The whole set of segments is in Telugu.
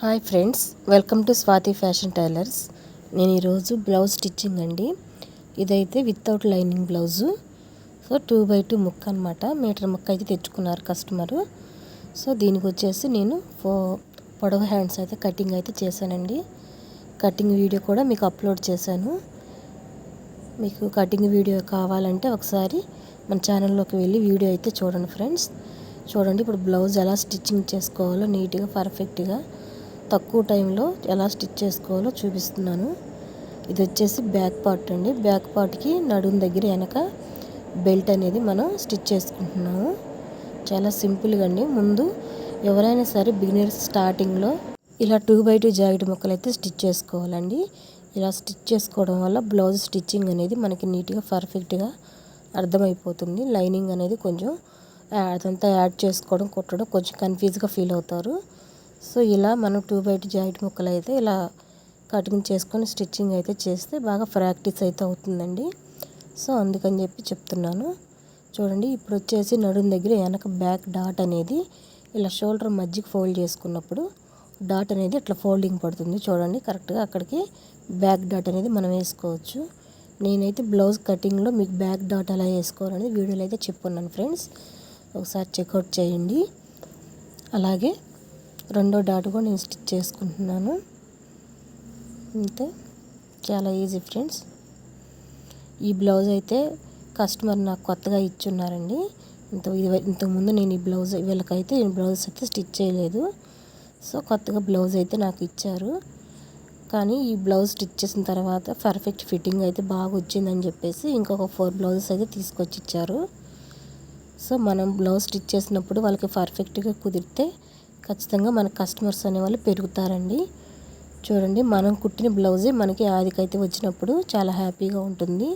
Hi friends welcome to Swathi fashion tailors. నేను ఈరోజు బ్లౌజ్ స్టిచ్చింగ్ అండి. ఇదైతే without lining blouse. So two by two ముక్క అనమాట మీటర్ ముక్క అయితే తెచ్చుకున్నారు కస్టమరు. సో దీనికి వచ్చేసి నేను ఫో పొడవు హ్యాండ్స్ అయితే కటింగ్ అయితే చేశానండి. కటింగ్ వీడియో కూడా మీకు అప్లోడ్ చేశాను. మీకు కటింగ్ వీడియో కావాలంటే ఒకసారి మన ఛానల్లోకి వెళ్ళి వీడియో అయితే చూడండి ఫ్రెండ్స్. చూడండి ఇప్పుడు బ్లౌజ్ ఎలా స్టిచ్చింగ్ చేసుకోవాలో నీట్గా పర్ఫెక్ట్గా తక్కువ టైంలో ఎలా స్టిచ్ చేసుకోవాలో చూపిస్తున్నాను. ఇది వచ్చేసి బ్యాక్ పార్ట్ అండి. బ్యాక్ పార్ట్కి నడుం దగ్గర వెనక బెల్ట్ అనేది మనం స్టిచ్ చేసుకుంటున్నాము. చాలా సింపుల్గా అండి. ముందు ఎవరైనా సరే బిగినర్స్ స్టార్టింగ్లో ఇలా టూ బై టూ జాకెట్ ముక్కలు అయితే స్టిచ్ చేసుకోవాలండి. ఇలా స్టిచ్ చేసుకోవడం వల్ల బ్లౌజ్ స్టిచ్చింగ్ అనేది మనకి నీట్గా పర్ఫెక్ట్గా అర్థమైపోతుంది. లైనింగ్ అనేది కొంచెం అదంతా యాడ్ చేసుకోవడం కుట్టడం కొంచెం కన్ఫ్యూజ్గా ఫీల్ అవుతారు. సో ఇలా మనం టూ బై టూ జాయింట్ ముక్కలు అయితే ఇలా కటింగ్ చేసుకొని స్టిచ్చింగ్ అయితే చేస్తే బాగా ప్రాక్టీస్ అయితే అవుతుందండి. సో అందుకని చెప్పి చెప్తున్నాను. చూడండి ఇప్పుడు వచ్చేసి నడుం దగ్గర వెనక బ్యాక్ డాట్ అనేది ఇలా షోల్డర్ మధ్యకి ఫోల్డ్ చేసుకున్నప్పుడు డాట్ అనేది ఇట్లా ఫోల్డింగ్ పడుతుంది. చూడండి కరెక్ట్గా అక్కడికి బ్యాక్ డాట్ అనేది మనం వేసుకోవచ్చు. నేనైతే బ్లౌజ్ కటింగ్లో మీకు బ్యాక్ డాట్ ఎలా వేసుకోవాలనేది వీడియోలో అయితే చెప్పున్నాను ఫ్రెండ్స్. ఒకసారి చెక్అవుట్ చేయండి. అలాగే రెండో డాట్ కూడా నేను స్టిచ్ చేసుకుంటున్నాను. అంతే. చాలా ఈజీ ఫ్రెండ్స్. ఈ బ్లౌజ్ అయితే కస్టమర్ నాకు కొత్తగా ఇచ్చున్నారండి. ఇంత ఇది ఇంతకుముందు నేను ఈ బ్లౌజ్ వీళ్ళకైతే నేను బ్లౌజ్ అయితే స్టిచ్ చేయలేదు. సో కొత్తగా బ్లౌజ్ అయితే నాకు ఇచ్చారు. కానీ ఈ బ్లౌజ్ స్టిచ్ చేసిన తర్వాత పర్ఫెక్ట్ ఫిట్టింగ్ అయితే బాగా వచ్చిందని చెప్పేసి ఇంకొక ఫోర్ బ్లౌజెస్ అయితే తీసుకొచ్చి ఇచ్చారు సో మనం బ్లౌజ్ స్టిచ్ చేసినప్పుడు వాళ్ళకి పర్ఫెక్ట్గా కుదిరితే ఖచ్చితంగా మన కస్టమర్స్ అనేవాళ్ళు పెరుగుతారండి. చూడండి మనం కుట్టిన బ్లౌజే మనకి ఆదికైతే వచ్చినప్పుడు చాలా హ్యాపీగా ఉంటుంది.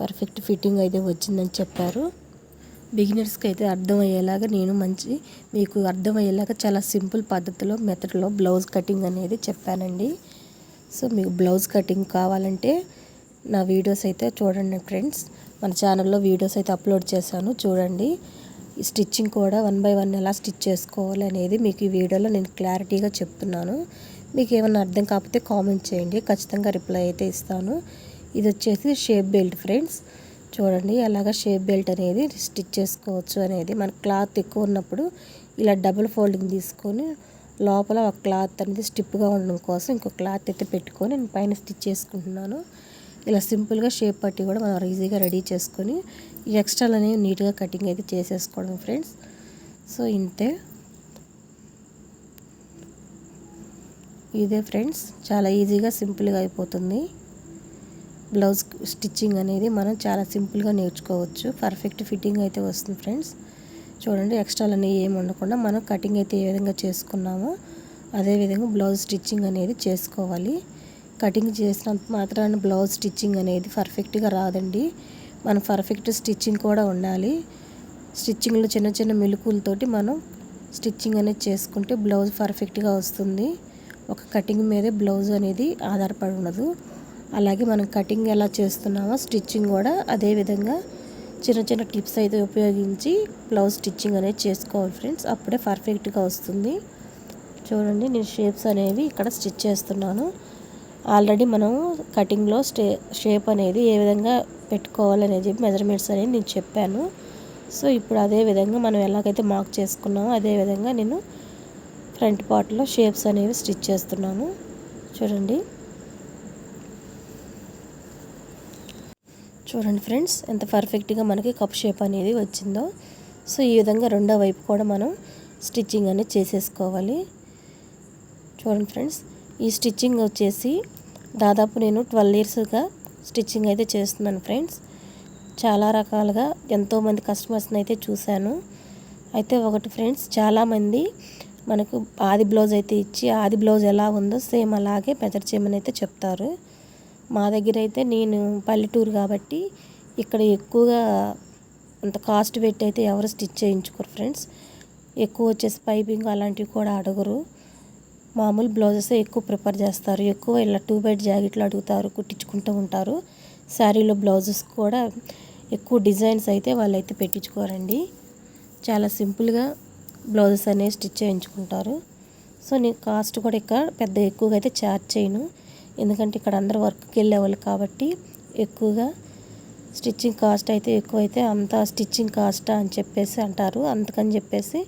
పర్ఫెక్ట్ ఫిట్టింగ్ అయితే వచ్చిందని చెప్పారు. బిగినర్స్కి అయితే అర్థమయ్యేలాగా నేను మంచి మీకు అర్థమయ్యేలాగా చాలా సింపుల్ పద్ధతిలో మెథడ్లో బ్లౌజ్ కటింగ్ అనేది చెప్పానండి. సో మీకు బ్లౌజ్ కటింగ్ కావాలంటే నా వీడియోస్ అయితే చూడండి ఫ్రెండ్స్ మన ఛానల్లో వీడియోస్ అయితే అప్లోడ్ చేశాను చూడండి. ఈ స్టిచ్చింగ్ కూడా వన్ బై వన్ ఎలా స్టిచ్ చేసుకోవాలి అనేది మీకు ఈ వీడియోలో నేను క్లారిటీగా చెప్తున్నాను. మీకు ఏమైనా అర్థం కాకపోతే కామెంట్ చేయండి. ఖచ్చితంగా రిప్లై అయితే ఇస్తాను. ఇది వచ్చేసి షేప్ బెల్ట్ ఫ్రెండ్స్. చూడండి అలాగా షేప్ బెల్ట్ అనేది స్టిచ్ చేసుకోవచ్చు అనేది. మన క్లాత్ ఎక్కువ ఉన్నప్పుడు ఇలా డబుల్ ఫోల్డింగ్ తీసుకొని లోపల ఒక క్లాత్ అనేది స్టిప్గా ఉండడం కోసం ఇంకో క్లాత్ అయితే పెట్టుకొని నేను పైన స్టిచ్ చేసుకుంటున్నాను. ఇలా సింపుల్గా షేప్ పట్టి కూడా మనం ఈజీగా రెడీ చేసుకొని ఈ ఎక్స్ట్రాలు అనేవి నీట్గా కటింగ్ అయితే చేసేసుకోవడం ఫ్రెండ్స్. సో ఇంతే. ఇదే ఫ్రెండ్స్. చాలా ఈజీగా సింపుల్గా అయిపోతుంది. బ్లౌజ్ స్టిచ్చింగ్ అనేది మనం చాలా సింపుల్గా నేర్చుకోవచ్చు. పర్ఫెక్ట్ ఫిట్టింగ్ అయితే వస్తుంది ఫ్రెండ్స్. చూడండి ఎక్స్ట్రాలు అనేవి ఏమి ఉండకుండా మనం కటింగ్ అయితే ఏ విధంగా చేసుకున్నామో అదేవిధంగా బ్లౌజ్ స్టిచ్చింగ్ అనేది చేసుకోవాలి. కటింగ్ చేసినంత మాత్రాన బ్లౌజ్ స్టిచ్చింగ్ అనేది పర్ఫెక్ట్గా రాదండి. మనం పర్ఫెక్ట్ స్టిచ్చింగ్ కూడా ఉండాలి. స్టిచ్చింగ్లో చిన్న చిన్న మెలుకులతోటి మనం స్టిచ్చింగ్ అనేది చేసుకుంటే బ్లౌజ్ పర్ఫెక్ట్గా వస్తుంది. ఒక కటింగ్ మీదే బ్లౌజ్ అనేది ఆధారపడి ఉండదు. అలాగే మనం కటింగ్ ఎలా చేస్తున్నామో స్టిచ్చింగ్ కూడా అదే విధంగా చిన్న చిన్న టిప్స్ అయితే ఉపయోగించి బ్లౌజ్ స్టిచ్చింగ్ అనేది చేసుకోవాలి ఫ్రెండ్స్. అప్పుడే పర్ఫెక్ట్గా వస్తుంది. చూడండి నేను షేప్స్ అనేవి ఇక్కడ స్టిచ్ చేస్తున్నాను. ఆల్రెడీ మనం కటింగ్లో స్టే షేప్ అనేది ఏ విధంగా పెట్టుకోవాలనేది చెప్పి మెజర్మెంట్స్ అనేది నేను చెప్పాను. సో ఇప్పుడు అదే విధంగా మనం ఎలాగైతే మార్క్ చేసుకున్నామో అదే విధంగా నేను ఫ్రంట్ పార్ట్లో షేప్స్ అనేవి స్టిచ్ చేస్తున్నాను. చూడండి. చూడండి ఫ్రెండ్స్ ఎంత పర్ఫెక్ట్గా మనకి కప్ షేప్ అనేది వచ్చిందో. సో ఈ విధంగా రెండో వైపు కూడా మనం స్టిచ్చింగ్ అనేది చేసేసుకోవాలి. చూడండి ఫ్రెండ్స్ ఈ స్టిచ్చింగ్ వచ్చేసి దాదాపు నేను ట్వెల్వ్ ఇయర్స్గా స్టిచ్చింగ్ అయితే చేస్తున్నాను ఫ్రెండ్స్. చాలా రకాలుగా ఎంతోమంది కస్టమర్స్ని అయితే చూశాను. అయితే ఒకటి ఫ్రెండ్స్ చాలామంది మనకు ఆది బ్లౌజ్ అయితే ఇచ్చి ఆది బ్లౌజ్ ఎలా ఉందో సేమ్ అలాగే మెజర్ చేయమని అయితే చెప్తారు. మా దగ్గర అయితే నేను పల్లెటూరు కాబట్టి ఇక్కడ ఎక్కువగా అంత కాస్ట్ పెట్టి అయితే ఎవరు స్టిచ్ చేయించుకోరు ఫ్రెండ్స్. ఎక్కువ వచ్చేసి పైపింగ్ అలాంటివి కూడా అడగరు. మామూలు బ్లౌజెస్ ఎక్కువ ప్రిఫర్ చేస్తారు. ఎక్కువ ఇలా టూ బైట్ జాకెట్లు అడుగుతారు కుట్టించుకుంటూ ఉంటారు. శారీలో బ్లౌజెస్ కూడా ఎక్కువ డిజైన్స్ అయితే వాళ్ళు అయితే పెట్టించుకోరండి. చాలా సింపుల్గా బ్లౌజెస్ అనేవి స్టిచ్ చేయించుకుంటారు. సో నేను కాస్ట్ కూడా ఇక్కడ పెద్ద ఎక్కువగా అయితే ఛార్జ్ చేయను. ఎందుకంటే ఇక్కడ అందరు వర్క్కి వెళ్ళేవాళ్ళు కాబట్టి ఎక్కువగా స్టిచ్చింగ్ కాస్ట్ అయితే ఎక్కువైతే అంత స్టిచ్చింగ్ కాస్ట్ అని చెప్పేసి అంటారు. అందుకని చెప్పేసి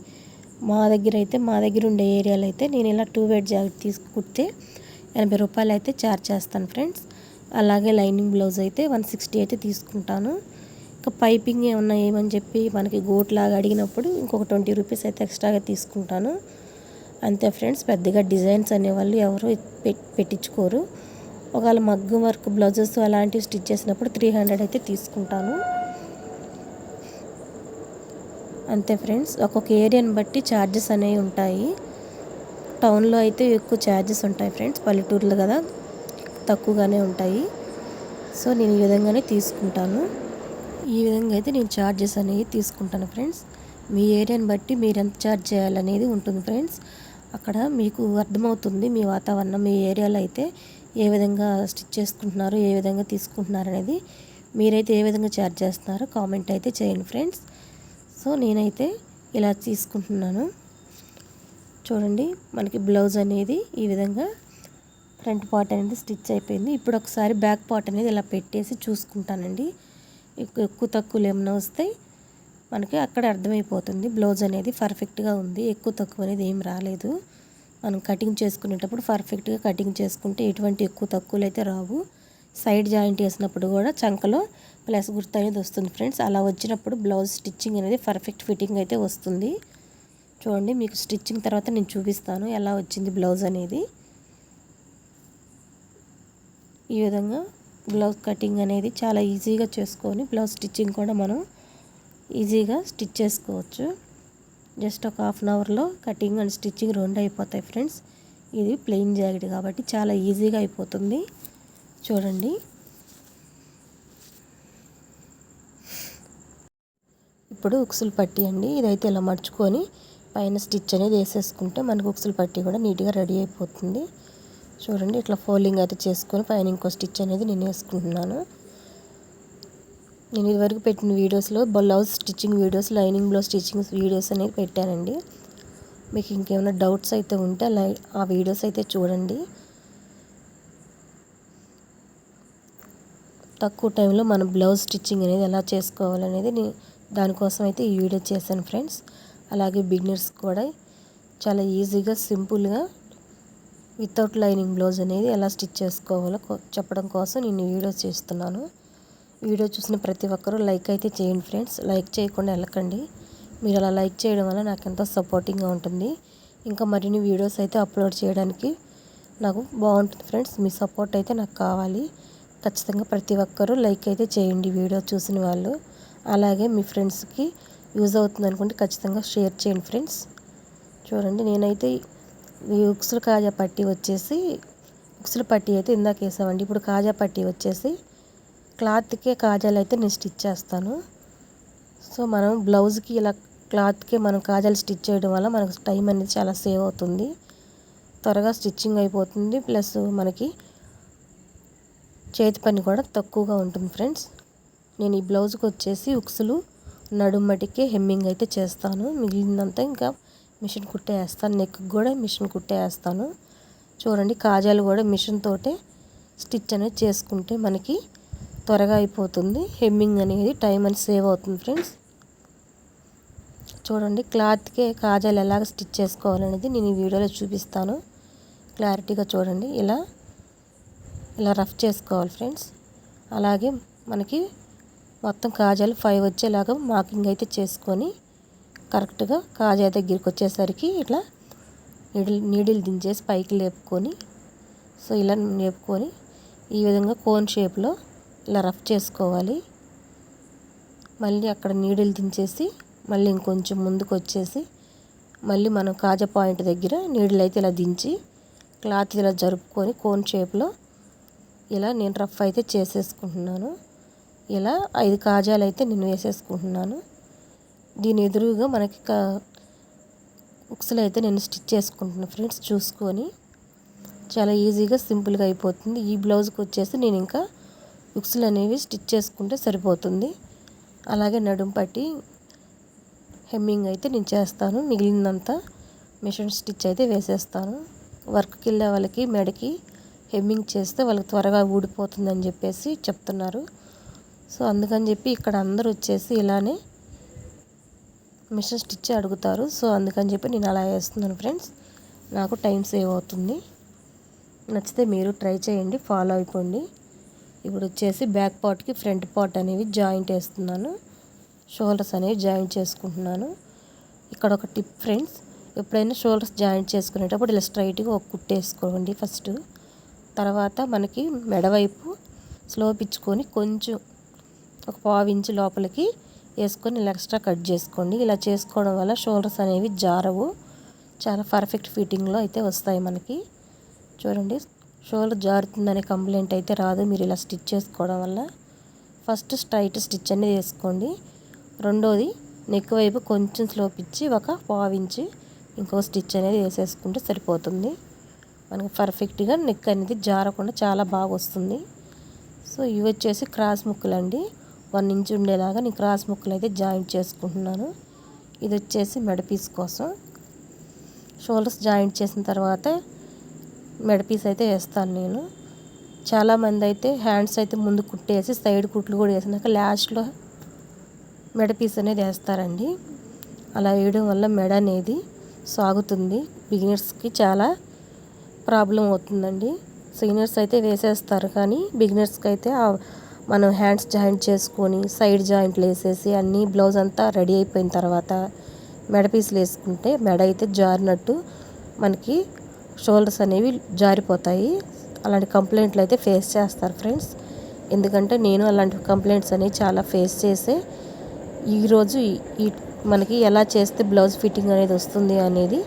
మా దగ్గర అయితే మా దగ్గర ఉండే ఏరియాలో అయితే నేను ఇలా టూ వెయిట్ జాకెట్ తీసుకుంటే ఎనభై రూపాయలు అయితే ఛార్జ్ చేస్తాను ఫ్రెండ్స్ అలాగే లైనింగ్ బ్లౌజ్ అయితే వన్ సిక్స్టీ అయితే తీసుకుంటాను. ఇంకా పైపింగ్ ఏమన్నా ఏమని చెప్పి మనకి గోట్ లాగా అడిగినప్పుడు ఇంకొక ట్వంటీ రూపీస్ అయితే ఎక్స్ట్రాగా తీసుకుంటాను. అంతే ఫ్రెండ్స్ పెద్దగా డిజైన్స్ అనేవాళ్ళు ఎవరు పెట్టించుకోరు. ఒకవేళ మగ్గు వర్క్ బ్లౌజెస్ అలాంటివి స్టిచ్ చేసినప్పుడు త్రీ హండ్రెడ్ అయితే తీసుకుంటాను. అంతే ఫ్రెండ్స్. ఒక్కొక్క ఏరియాని బట్టి ఛార్జెస్ అనేవి ఉంటాయి. టౌన్లో అయితే ఎక్కువ ఛార్జెస్ ఉంటాయి ఫ్రెండ్స్. పల్లెటూర్లు కదా తక్కువగానే ఉంటాయి. సో నేను ఈ విధంగానే తీసుకుంటాను. ఈ విధంగా అయితే నేను ఛార్జెస్ అనేవి తీసుకుంటాను ఫ్రెండ్స్. మీ ఏరియాని బట్టి మీరు ఎంత ఛార్జ్ చేయాలనేది ఉంటుంది ఫ్రెండ్స్. అక్కడ మీకు అర్థమవుతుంది మీ వాతావరణం మీ ఏరియాలో అయితే ఏ విధంగా స్టిచ్ చేసుకుంటున్నారు ఏ విధంగా తీసుకుంటున్నారు అనేది. మీరైతే ఏ విధంగా ఛార్జ్ చేస్తున్నారో కామెంట్ అయితే చేయండి ఫ్రెండ్స్. సో నేనైతే ఇలా తీసుకుంటున్నాను. చూడండి మనకి బ్లౌజ్ అనేది ఈ విధంగా ఫ్రంట్ పార్ట్ అనేది స్టిచ్ అయిపోయింది. ఇప్పుడు ఒకసారి బ్యాక్ పార్ట్ అనేది ఇలా పెట్టేసి చూసుకుంటానండి. ఎక్కువ ఎక్కువ తక్కువలు ఏమైనా వస్తే మనకి అక్కడ అర్థమైపోతుంది. బ్లౌజ్ అనేది పర్ఫెక్ట్గా ఉంది. ఎక్కువ తక్కువ అనేది ఏం రాలేదు. మనం కటింగ్ చేసుకునేటప్పుడు పర్ఫెక్ట్గా కటింగ్ చేసుకుంటే ఎటువంటి ఎక్కువ తక్కువలు అయితే రావు. సైడ్ జాయింట్ వేసినప్పుడు కూడా చంకలో ప్లస్ గుర్తు అనేది వస్తుంది ఫ్రెండ్స్. అలా వచ్చినప్పుడు బ్లౌజ్ స్టిచ్చింగ్ అనేది పర్ఫెక్ట్ ఫిట్టింగ్ అయితే వస్తుంది. చూడండి మీకు స్టిచ్చింగ్ తర్వాత నేను చూపిస్తాను ఎలా వచ్చింది బ్లౌజ్ అనేది. ఈ విధంగా బ్లౌజ్ కటింగ్ అనేది చాలా ఈజీగా చేసుకొని బ్లౌజ్ స్టిచ్చింగ్ కూడా మనం ఈజీగా స్టిచ్ చేసుకోవచ్చు. జస్ట్ ఒక హాఫ్ అన్ అవర్లో కటింగ్ అండ్ స్టిచ్చింగ్ రెండు అయిపోతాయి ఫ్రెండ్స్. ఇది ప్లెయిన్ జాకెట్ కాబట్టి చాలా ఈజీగా అయిపోతుంది. చూడండి. ఇప్పుడు ఉక్సులు పట్టి అండి ఇదైతే ఇలా మడుచుకొని పైన స్టిచ్ అనేది వేసేసుకుంటే మనకు ఉక్సులు పట్టి కూడా నీట్గా రెడీ అయిపోతుంది. చూడండి ఇట్లా ఫోల్డింగ్ అయితే చేసుకొని పైన ఇంకో స్టిచ్ అనేది నేను వేసుకుంటున్నాను. నేను ఇదివరకు పెట్టిన వీడియోస్లో blouse stitching videos lining blouse stitching videos అనేది పెట్టానండి. మీకు ఇంకేమైనా డౌట్స్ అయితే ఉంటే లై ఆ వీడియోస్ అయితే చూడండి. తక్కువ టైంలో మన బ్లౌజ్ స్టిచ్చింగ్ అనేది ఎలా చేసుకోవాలనేది నేను దానికోసం అయితే ఈ వీడియో చేశాను ఫ్రెండ్స్. అలాగే బిగినర్స్ కూడా చాలా ఈజీగా సింపుల్గా వితౌట్ లైనింగ్ బ్లౌజ్ అనేది ఎలా స్టిచ్ చేసుకోవాలో చెప్పడం కోసం నేను వీడియో చేస్తున్నాను. వీడియో చూసిన ప్రతి ఒక్కరూ లైక్ అయితే చేయండి ఫ్రెండ్స్. లైక్ చేయకుండా వెళ్ళకండి. మీరు అలా లైక్ చేయడం వల్ల నాకు ఎంతో సపోర్టింగ్గా ఉంటుంది. ఇంకా మరిన్ని వీడియోస్ అయితే అప్లోడ్ చేయడానికి నాకు బాగుంటుంది ఫ్రెండ్స్. మీ సపోర్ట్ అయితే నాకు కావాలి. ఖచ్చితంగా ప్రతి ఒక్కరూ లైక్ అయితే చేయండి వీడియో చూసిన వాళ్ళు. అలాగే మీ ఫ్రెండ్స్కి యూజ్ అవుతుంది అనుకుంటే ఖచ్చితంగా షేర్ చేయండి ఫ్రెండ్స్. చూడండి నేనైతే ఈ ఉక్సులు కాజా పట్టి వచ్చేసి ఉక్సులు పట్టి అయితే ఇందాక వేసామండి. ఇప్పుడు కాజా పట్టి వచ్చేసి క్లాత్కే కాజాలు అయితే నేను స్టిచ్ చేస్తాను. సో మనం బ్లౌజ్కి ఇలా క్లాత్కే మనం కాజాలు స్టిచ్ చేయడం వల్ల మనకు టైం అనేది చాలా సేవ్ అవుతుంది. త్వరగా స్టిచ్చింగ్ అయిపోతుంది. ప్లస్ మనకి చేతి పని కూడా తక్కువగా ఉంటుంది ఫ్రెండ్స్. నేను ఈ బ్లౌజ్కి వచ్చేసి ఉక్సులు నడుమటికే హెమ్మింగ్ అయితే చేస్తాను. మిగిలినంతా ఇంకా మిషన్ కుట్టేస్తాను. నెక్ కూడా మిషన్ కుట్టేస్తాను. చూడండి కాజాలు కూడా మిషన్ తోటే స్టిచ్ అనేది చేసుకుంటే మనకి త్వరగా అయిపోతుంది. హెమ్మింగ్ అనేది టైం అని సేవ్ అవుతుంది ఫ్రెండ్స్. చూడండి క్లాత్కే కాజాలు ఎలాగ స్టిచ్ చేసుకోవాలనేది నేను ఈ వీడియోలో చూపిస్తాను. క్లారిటీగా చూడండి ఇలా ఇలా రఫ్ చేసుకోవాలి ఫ్రెండ్స్. అలాగే మనకి మొత్తం కాజాలు ఫైవ్ వచ్చేలాగా మార్కింగ్ అయితే చేసుకొని కరెక్ట్గా కాజా దగ్గరికి వచ్చేసరికి ఇట్లా నీడిల్ నీడిల్ దించేసి పైకి లేపుకొని సో ఇలా లేపుకొని ఈ విధంగా కోన్ షేప్లో ఇలా రఫ్ చేసుకోవాలి. మళ్ళీ అక్కడ నీడిల్ దించేసి మళ్ళీ ఇంకొంచెం ముందుకు వచ్చేసి మళ్ళీ మనం కాజా పాయింట్ దగ్గర నీడిల్ అయితే ఇలా దించి క్లాత్ ఇలా జరుపుకొని కోన్ షేప్లో ఇలా నేను రఫ్ అయితే చేసేసుకుంటున్నాను. ఇలా ఐదు కాజాలు అయితే నేను వేసేసుకుంటున్నాను. దీని ఎదురుగా మనకి ఉక్సులు అయితే నేను స్టిచ్ చేసుకుంటున్నాను ఫ్రెండ్స్ చూసుకొని. చాలా ఈజీగా సింపుల్గా అయిపోతుంది. ఈ బ్లౌజ్కి వచ్చేసి నేను ఇంకా బుక్స్లు అనేవి స్టిచ్ చేసుకుంటే సరిపోతుంది. అలాగే నడుం పట్టి హెమ్మింగ్ అయితే నేను చేస్తాను. మిగిలినంత మిషన్ స్టిచ్ అయితే వేసేస్తాను. వర్క్కి వెళ్ళే వాళ్ళకి మెడకి హెమ్మింగ్ చేస్తే వాళ్ళకి త్వరగా ఊడిపోతుందని చెప్పేసి చెప్తున్నారు. సో అందుకని చెప్పి ఇక్కడ అందరూ వచ్చేసి ఇలానే మిషన్ స్టిచ్ అడుగుతారు. సో అందుకని చెప్పి నేను అలా వేస్తున్నాను ఫ్రెండ్స్. నాకు టైం సేవ్ అవుతుంది. నచ్చితే మీరు ట్రై చేయండి ఫాలో అయిపోండి. ఇప్పుడు వచ్చేసి బ్యాక్ పార్ట్కి ఫ్రంట్ పార్ట్ అనేవి జాయింట్ వేస్తున్నాను. షోల్డర్స్ అనేవి జాయింట్ చేసుకుంటున్నాను. ఇక్కడ ఒక టిప్ ఫ్రెండ్స్ ఎప్పుడైనా షోల్డర్స్ జాయింట్ చేసుకునేటప్పుడు ఇలా స్ట్రైట్గా ఒక కుట్టేసుకోండి ఫస్ట్. తర్వాత మనకి మెడవైపు స్లోప్ ఇచ్చుకొని కొంచెం ఒక పావు ఇంచు లోపలికి వేసుకొని ఇలా ఎక్స్ట్రా కట్ చేసుకోండి. ఇలా చేసుకోవడం వల్ల షోల్డర్స్ అనేవి జారవు. చాలా పర్ఫెక్ట్ ఫిట్టింగ్లో అయితే వస్తాయి మనకి. చూడండి షోల్డర్ జారుతుందనే కంప్లైంట్ అయితే రాదు. మీరు ఇలా స్టిచ్ చేసుకోవడం వల్ల ఫస్ట్ స్ట్రైట్ స్టిచ్ అనేది వేసుకోండి. రెండోది నెక్ వైపు కొంచెం స్లోప్ ఇచ్చి ఒక పావు ఇంకో స్టిచ్ అనేది వేసేసుకుంటే సరిపోతుంది. మనకి పర్ఫెక్ట్గా నెక్ అనేది జారకుండా చాలా బాగా వస్తుంది. సో ఇవి వచ్చేసి క్రాస్ ముక్కలు అండి వన్ ఇంచ్ ఉండేలాగా నేను క్రాస్ ముక్కలు అయితే జాయింట్ చేసుకుంటున్నాను. ఇది వచ్చేసి మెడపీస్ కోసం. షోల్డర్స్ జాయింట్ చేసిన తర్వాత మెడపీస్ అయితే వేస్తాను నేను. చాలామంది అయితే హ్యాండ్స్ అయితే ముందు కుట్టేసి సైడ్ కుట్లు కూడా వేసినాక లాస్ట్లో మెడపీస్ అనేది వేస్తారండి. అలా వేయడం వల్ల మెడ అనేది సాగుతుంది. బిగినర్స్కి చాలా ప్రాబ్లం అవుతుందండి. సీనియర్స్ అయితే వేసేస్తారు కానీ బిగినర్స్కి అయితే మనం హ్యాండ్స్ జాయింట్ చేసుకొని సైడ్ జాయింట్లు వేసేసి అన్నీ బ్లౌజ్ అంతా రెడీ అయిపోయిన తర్వాత మెడ పీసులు వేసుకుంటే మెడ అయితే జారినట్టు మనకి షోల్డర్స్ అనేవి జారిపోతాయి. అలాంటి కంప్లైంట్లు అయితే ఫేస్ చేస్తారు ఫ్రెండ్స్. ఎందుకంటే నేను అలాంటి కంప్లైంట్స్ అనేవి చాలా ఫేస్ చేసే ఈరోజు ఈ మనకి ఎలా చేస్తే బ్లౌజ్ ఫిట్టింగ్ అనేది వస్తుంది అనేది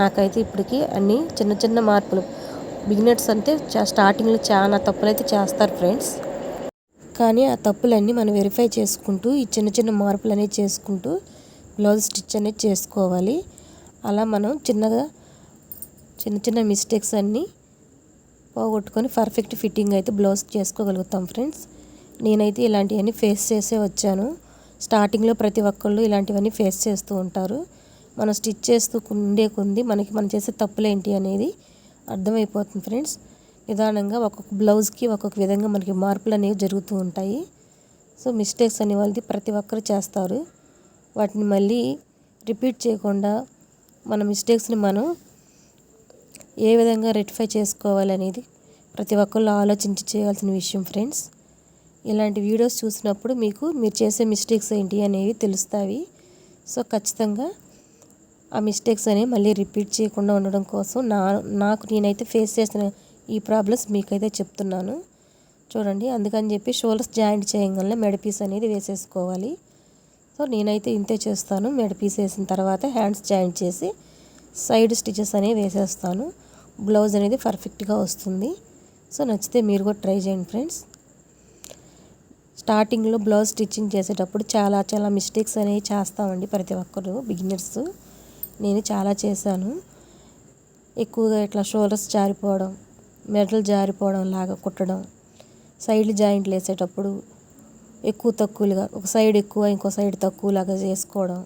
నాకైతే ఇప్పటికీ అన్నీ చిన్న చిన్న మార్పులు. బిగినర్స్ అంటే స్టార్టింగ్లో చాలా తప్పులు అయితే చేస్తారు ఫ్రెండ్స్. కానీ ఆ తప్పులన్నీ మనం వెరిఫై చేసుకుంటూ ఈ చిన్న చిన్న మార్పులు అనేవి చేసుకుంటూ బ్లౌజ్ స్టిచ్ అనేది చేసుకోవాలి. అలా మనం చిన్నగా చిన్న చిన్న మిస్టేక్స్ అన్నీ పోగొట్టుకొని పర్ఫెక్ట్ ఫిట్టింగ్ అయితే బ్లౌజ్ చేసుకోగలుగుతాం ఫ్రెండ్స్. నేనైతే ఇలాంటివన్నీ ఫేస్ చేసే వచ్చాను. స్టార్టింగ్లో ప్రతి ఒక్కళ్ళు ఇలాంటివన్నీ ఫేస్ చేస్తూ ఉంటారు. మనం స్టిచ్ చేస్తూ ఉండే కొంది మనకి మనం చేసే తప్పులేంటి అనేది అర్థమైపోతుంది ఫ్రెండ్స్. నిదానంగా ఒక్కొక్క బ్లౌజ్కి ఒక్కొక్క విధంగా మనకి మార్పులు అనేవి జరుగుతూ ఉంటాయి. సో మిస్టేక్స్ అనే వాళ్ళది ప్రతి ఒక్కరు చేస్తారు. వాటిని మళ్ళీ రిపీట్ చేయకుండా మన మిస్టేక్స్ని మనం ఏ విధంగా రెక్టిఫై చేసుకోవాలనేది ప్రతి ఒక్కళ్ళు ఆలోచించి చేయాల్సిన విషయం ఫ్రెండ్స్. ఇలాంటి వీడియోస్ చూసినప్పుడు మీకు మీరు చేసే మిస్టేక్స్ ఏంటి అనేవి తెలుస్తాయి. సో ఖచ్చితంగా ఆ మిస్టేక్స్ అనేవి మళ్ళీ రిపీట్ చేయకుండా ఉండడం కోసం నా నాకు నేనైతే ఫేస్ చేసిన ఈ ప్రాబ్లమ్స్ మీకైతే చెప్తున్నాను. చూడండి అందుకని చెప్పి షోల్డర్స్ జాయింట్ చేయగలనే మెడ పీస్ అనేది వేసేసుకోవాలి. సో నేనైతే ఇంతే చేస్తాను. మెడ పీస్ వేసిన తర్వాత హ్యాండ్స్ జాయింట్ చేసి సైడ్ స్టిచెస్ అనేవి వేసేస్తాను. బ్లౌజ్ అనేది పర్ఫెక్ట్గా వస్తుంది. సో నచ్చితే మీరు కూడా ట్రై చేయండి ఫ్రెండ్స్ స్టార్టింగ్లో బ్లౌజ్ స్టిచ్చింగ్ చేసేటప్పుడు చాలా చాలా మిస్టేక్స్ అనేవి చేస్తామండి ప్రతి ఒక్కరు బిగినర్స్ నేను చాలా చేశాను. ఎక్కువగా ఇట్లా షోల్డర్స్ జారిపోవడం మెడలు జారిపోవడం లాగా కుట్టడం సైడ్ జాయింట్లు వేసేటప్పుడు ఎక్కువ తక్కువలుగా ఒక సైడ్ ఎక్కువ ఇంకో సైడ్ తక్కువలాగా చేసుకోవడం.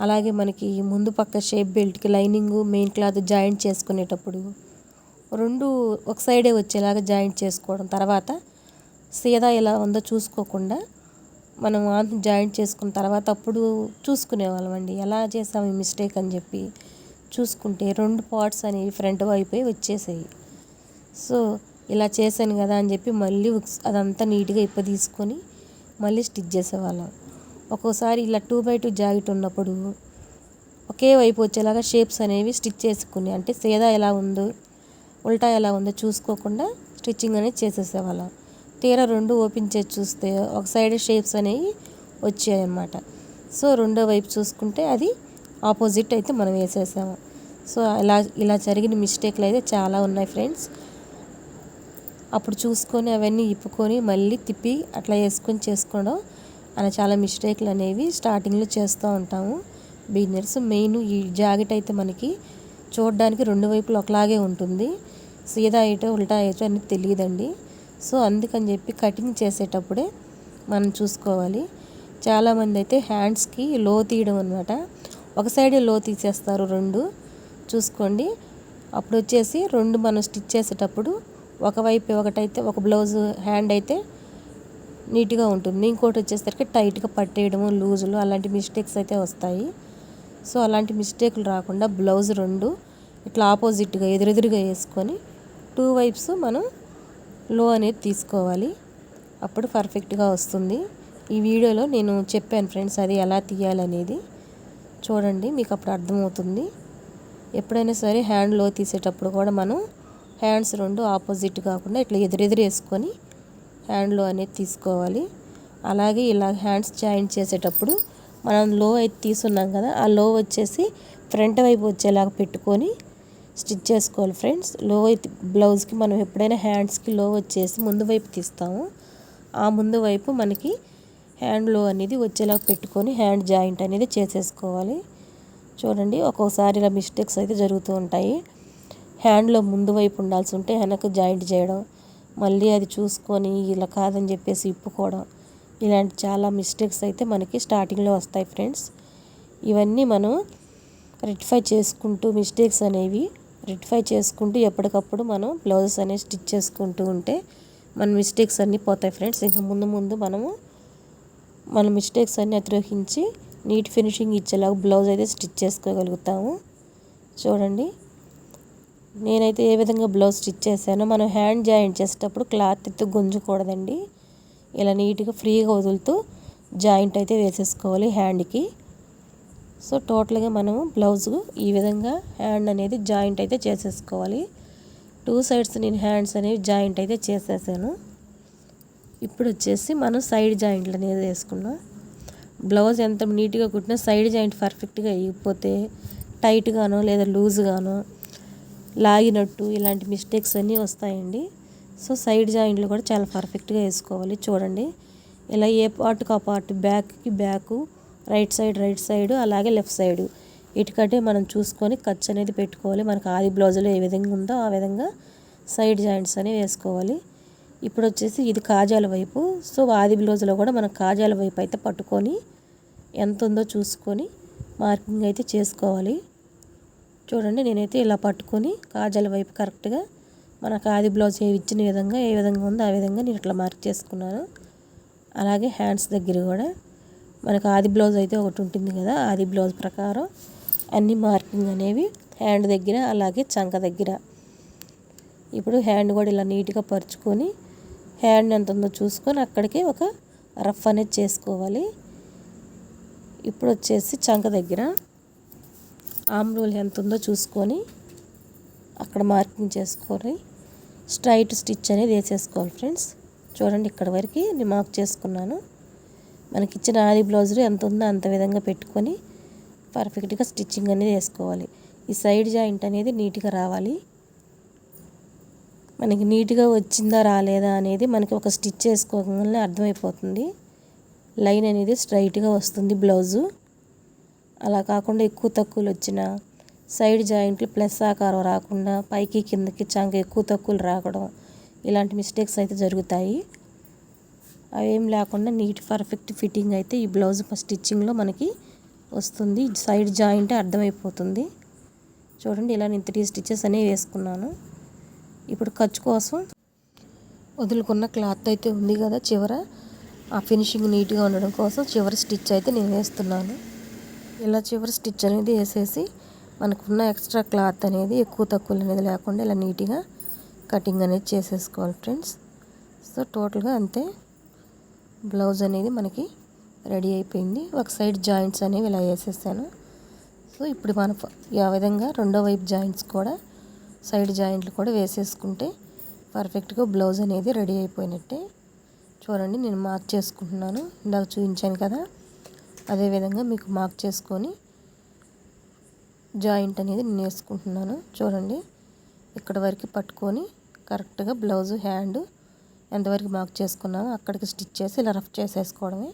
అలాగే మనకి ముందు పక్క షేప్ బెల్ట్కి లైనింగ్ మెయిన్ క్లాత్ జాయింట్ చేసుకునేటప్పుడు రెండు ఒక సైడే వచ్చేలాగా జాయింట్ చేసుకోవడం. తర్వాత సీదా ఎలా ఉందో చూసుకోకుండా మనం జాయింట్ చేసుకున్న తర్వాత అప్పుడు చూసుకునేవాళ్ళం అండి ఎలా చేసాము ఈ మిస్టేక్ అని చెప్పి చూసుకుంటే రెండు పార్ట్స్ అనేవి ఫ్రంట్ వైపే వచ్చేసాయి. సో ఇలా చేశాను కదా అని చెప్పి మళ్ళీ అదంతా నీట్గా ఇప్ప తీసుకొని మళ్ళీ స్టిచ్ చేసేవాళ్ళం. ఒక్కోసారి ఇలా టూ బై టూ జాకెట్ ఉన్నప్పుడు ఒకే వైపు వచ్చేలాగా షేప్స్ అనేవి స్టిచ్ చేసుకుని అంటే సేదా ఎలా ఉందో ఉల్టా ఎలా ఉందో చూసుకోకుండా స్టిచ్చింగ్ అనేది చేసేసేవాళ్ళం. తీరా రెండు ఓపెన్ చేసి చూస్తే ఒక సైడ్ షేప్స్ అనేవి వచ్చాయన్నమాట. సో రెండో వైపు చూసుకుంటే అది ఆపోజిట్ అయితే మనం వేసేసాము. సో ఇలా ఇలా జరిగిన మిస్టేక్లు అయితే చాలా ఉన్నాయి ఫ్రెండ్స్. అప్పుడు చూసుకొని అవన్నీ ఇప్పుకొని మళ్ళీ తిప్పి అట్లా వేసుకొని చేసుకోవడం అలా చాలా మిస్టేక్లు అనేవి స్టార్టింగ్లో చేస్తూ ఉంటాము. బిగినర్స్ మెయిన్ ఈ జాకెట్ అయితే మనకి చూడడానికి రెండు వైపులు ఒకలాగే ఉంటుంది. సీదా ఏటో ఉల్టా ఏటో అనేది తెలియదండి. సో అందుకని చెప్పి కటింగ్ చేసేటప్పుడే మనం చూసుకోవాలి. చాలామంది అయితే హ్యాండ్స్కి లో తీయడం అనమాట ఒక సైడే లో తీసేస్తారు రెండు. చూసుకోండి. అప్పుడు వచ్చేసి రెండు మనం స్టిచ్ చేసేటప్పుడు ఒకవైపు ఒకటైతే ఒక బ్లౌజ్ హ్యాండ్ అయితే నీట్గా ఉంటుంది. ఇంకోటి వచ్చేసరికి టైట్గా పట్టేయడము లూజులు అలాంటి మిస్టేక్స్ అయితే వస్తాయి. సో అలాంటి మిస్టేక్లు రాకుండా బ్లౌజ్ రెండు ఇట్లా ఆపోజిట్గా ఎదురెదురుగా వేసుకొని టూ వైప్స్ మనం లో అనేది తీసుకోవాలి. అప్పుడు పర్ఫెక్ట్గా వస్తుంది. ఈ వీడియోలో నేను చెప్పాను ఫ్రెండ్స్ అది ఎలా తీయాలనేది. చూడండి మీకు అప్పుడు అర్థమవుతుంది. ఎప్పుడైనా సరే హ్యాండ్లో తీసేటప్పుడు కూడా మనం హ్యాండ్స్ రెండు ఆపోజిట్ కాకుండా ఇట్లా ఎదురెదురు వేసుకొని హ్యాండ్లో అనేది తీసుకోవాలి. అలాగే ఇలా హ్యాండ్స్ జాయింట్ చేసేటప్పుడు మనం లో అయితే తీసున్నాం కదా ఆ లో వచ్చేసి ఫ్రంట్ వైపు వచ్చేలాగా పెట్టుకొని స్టిచ్ చేసుకోవాలి ఫ్రెండ్స్. లో అయితే బ్లౌజ్కి మనం ఎప్పుడైనా హ్యాండ్స్కి లో వచ్చేసి ముందు వైపు తీస్తాము. ఆ ముందు వైపు మనకి హ్యాండ్లో అనేది వచ్చేలాగా పెట్టుకొని హ్యాండ్ జాయింట్ అనేది చేసేసుకోవాలి. చూడండి ఒక్కొక్కసారి ఇలా మిస్టేక్స్ అయితే జరుగుతూ ఉంటాయి. హ్యాండ్లో ముందు వైపు ఉండాల్సి ఉంటే వెనక జాయింట్ చేయడం మళ్ళీ అది చూసుకొని ఇలా కాదని చెప్పేసి ఇప్పుకోవడం ఇలాంటి చాలా మిస్టేక్స్ అయితే మనకి స్టార్టింగ్లో వస్తాయి ఫ్రెండ్స్. ఇవన్నీ మనం రెక్టిఫై చేసుకుంటూ మిస్టేక్స్ అనేవి రెక్టిఫై చేసుకుంటూ ఎప్పటికప్పుడు మనం బ్లౌజెస్ అనేవి స్టిచ్ చేసుకుంటూ ఉంటే మన మిస్టేక్స్ అన్నీ పోతాయి ఫ్రెండ్స్. ఇంకా ముందు ముందు మనము మన మిస్టేక్స్ అన్నీ అతిరోహించి నీట్ ఫినిషింగ్ ఇచ్చేలాగా బ్లౌజ్ అయితే స్టిచ్ చేసుకోగలుగుతాము. చూడండి. నేనైతే ఏ విధంగా బ్లౌజ్ స్టిచ్ చేశానో మనం హ్యాండ్ జాయింట్ చేసేటప్పుడు క్లాత్ ఎత్తు గుంజకూడదండి. ఇలా నీట్గా ఫ్రీగా వదులుతూ జాయింట్ అయితే వేసేసుకోవాలి హ్యాండ్కి. సో టోటల్గా మనము బ్లౌజ్ ఈ విధంగా హ్యాండ్ అనేది జాయింట్ అయితే చేసేసుకోవాలి. టూ సైడ్స్ నేను హ్యాండ్స్ అనేవి జాయింట్ అయితే చేసేసాను. ఇప్పుడు వచ్చేసి మనం సైడ్ జాయింట్లు అనేది వేసుకున్నాం బ్లౌజ్ ఎంత నీట్గా కుట్టినా సైడ్ జాయింట్ పర్ఫెక్ట్గా వేయకపోతే టైట్గానో లేదా లూజ్గానో లాగినట్టు ఇలాంటి మిస్టేక్స్ అన్నీ వస్తాయండి. సో సైడ్ జాయింట్లు కూడా చాలా పర్ఫెక్ట్గా వేసుకోవాలి. చూడండి. ఇలా ఏ పార్ట్కి ఆ పార్ట్ బ్యాక్కి back right side right side అలాగే లెఫ్ట్ సైడ్. ఇటుకంటే మనం చూసుకొని ఖర్చు అనేది పెట్టుకోవాలి. మనకు ఆది బ్లౌజులో ఏ విధంగా ఉందో ఆ విధంగా సైడ్ జాయింట్స్ అనేవి వేసుకోవాలి. ఇప్పుడు వచ్చేసి ఇది కాజాల వైపు. సో ఆది బ్లౌజ్లో కూడా మనం కాజాల వైపు అయితే పట్టుకొని ఎంత ఉందో చూసుకొని మార్కింగ్ అయితే చేసుకోవాలి. చూడండి నేనైతే ఇలా పట్టుకొని కాజాల వైపు కరెక్ట్గా మనకు ఆది బ్లౌజ్ ఏ ఇచ్చిన విధంగా ఏ విధంగా ఉందో ఆ విధంగా నేను ఇట్లా మార్క్ చేసుకున్నాను. అలాగే హ్యాండ్స్ దగ్గర కూడా. మనకు ఆది బ్లౌజ్ అయితే ఒకటి ఉంటుంది కదా ఆది బ్లౌజ్ ప్రకారం అన్ని మార్కింగ్ అనేవి హ్యాండ్ దగ్గర అలాగే చంక దగ్గర. ఇప్పుడు హ్యాండ్ కూడా ఇలా నీట్గా పరుచుకొని హ్యాండ్ ఎంత ఉందో చూసుకొని అక్కడికి ఒక రఫ్ అనేది చేసుకోవాలి. ఇప్పుడు వచ్చేసి చంక దగ్గర ఆమ్ రోల్ ఎంత ఉందో చూసుకొని అక్కడ మార్కింగ్ చేసుకొని స్ట్రైట్ స్టిచ్ అనేది వేసేసుకోవాలి ఫ్రెండ్స్. చూడండి ఇక్కడ వరకు నేను మార్క్ చేసుకున్నాను. మనకి ఇచ్చిన ఆది బ్లౌజులు ఎంత ఉందో అంత విధంగా పెట్టుకొని పర్ఫెక్ట్గా స్టిచ్చింగ్ అనేది వేసుకోవాలి. ఈ సైడ్ జాయింట్ అనేది నీట్గా రావాలి. మనకి నీట్గా వచ్చిందా రాలేదా అనేది మనకి ఒక స్టిచ్ వేసుకోగానే అర్థమైపోతుంది. లైన్ అనేది స్ట్రైట్గా వస్తుంది బ్లౌజు. అలా కాకుండా ఎక్కువ తక్కువలు వచ్చిన సైడ్ జాయింట్లు ప్లస్ ఆకారం రాకుండా పైకి కిందకి చంక ఎక్కువ తక్కువలు రాకడం ఇలాంటి మిస్టేక్స్ అయితే జరుగుతాయి. అవేం లేకుండా నీట్ పర్ఫెక్ట్ ఫిట్టింగ్ అయితే ఈ బ్లౌజ్ స్టిచ్చింగ్లో మనకి వస్తుంది. సైడ్ జాయింట్ అర్థమైపోతుంది. చూడండి ఇలా నేను త్రీ స్టిచెస్ అనేవి వేసుకున్నాను. ఇప్పుడు ఖర్చు కోసం వదులుకున్న క్లాత్ అయితే ఉంది కదా చివర. ఆ ఫినిషింగ్ నీట్గా ఉండడం కోసం చివరి స్టిచ్ అయితే నేను వేస్తున్నాను. ఇలా చివరి స్టిచ్ అనేది వేసేసి మనకున్న ఎక్స్ట్రా క్లాత్ అనేది ఎక్కువ తక్కువ అనేది లేకుండా ఇలా నీట్గా కటింగ్ అనేది చేసేసుకోవాలి ఫ్రెండ్స్. సో టోటల్గా అంతే. బ్లౌజ్ అనేది మనకి రెడీ అయిపోయింది. ఒక సైడ్ జాయింట్స్ అనేవి ఇలా వేసేసాను. సో ఇప్పుడు మనం ఆ విధంగా రెండో వైపు జాయింట్స్ కూడా సైడ్ జాయింట్లు కూడా వేసేసుకుంటే పర్ఫెక్ట్గా బ్లౌజ్ అనేది రెడీ అయిపోయినట్టే. చూడండి నేను మార్క్ చేసుకుంటున్నాను. ఇందాక చూపించాను కదా అదేవిధంగా మీకు మార్క్ చేసుకొని జాయింట్ అనేది నేను వేసుకుంటున్నాను. చూడండి ఇక్కడ వరకు పట్టుకొని కరెక్ట్గా బ్లౌజ్ హ్యాండ్ ఎంతవరకు మార్క్ చేసుకున్నామో అక్కడికి స్టిచ్ చేసి ఇలా రఫ్ చేసేసుకోవడమే.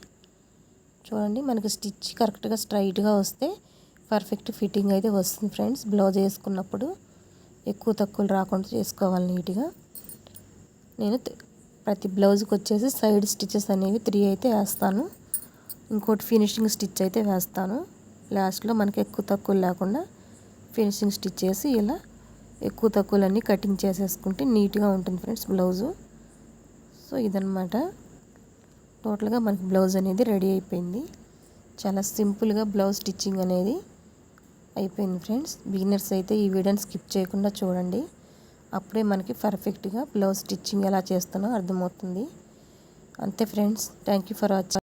చూడండి మనకి స్టిచ్ కరెక్ట్గా స్ట్రైట్గా వస్తే పర్ఫెక్ట్ ఫిట్టింగ్ అయితే వస్తుంది ఫ్రెండ్స్ బ్లౌజ్ వేసుకున్నప్పుడు ఎక్కువ తక్కువలు రాకుండా చేసుకోవాలి నీట్గా. నేను ప్రతి బ్లౌజ్కి వచ్చేసి సైడ్ స్టిచెస్ అనేవి త్రీ అయితే వేస్తాను. ఇంకోటి ఫినిషింగ్ స్టిచ్ అయితే వేస్తాను. లాస్ట్లో మనకి ఎక్కువ తక్కువలు లేకుండా ఫినిషింగ్ స్టిచ్ చేసి ఇలా ఎక్కువ తక్కువలన్నీ కటింగ్ చేసేసుకుంటే నీట్గా ఉంటుంది ఫ్రెండ్స్ బ్లౌజు సో ఇదనమాట టోటల్గా మనకి బ్లౌజ్ అనేది రెడీ అయిపోయింది. చాలా సింపుల్గా బ్లౌజ్ స్టిచ్చింగ్ అనేది అయిపోయింది ఫ్రెండ్స్. బిగినర్స్ అయితే ఈ వీడియోని స్కిప్ చేయకుండా చూడండి. అప్పుడే మనకి పర్ఫెక్ట్గా బ్లౌజ్ స్టిచ్చింగ్ ఎలా చేస్తానో అర్థమవుతుంది. అంతే friends. Thank you for watching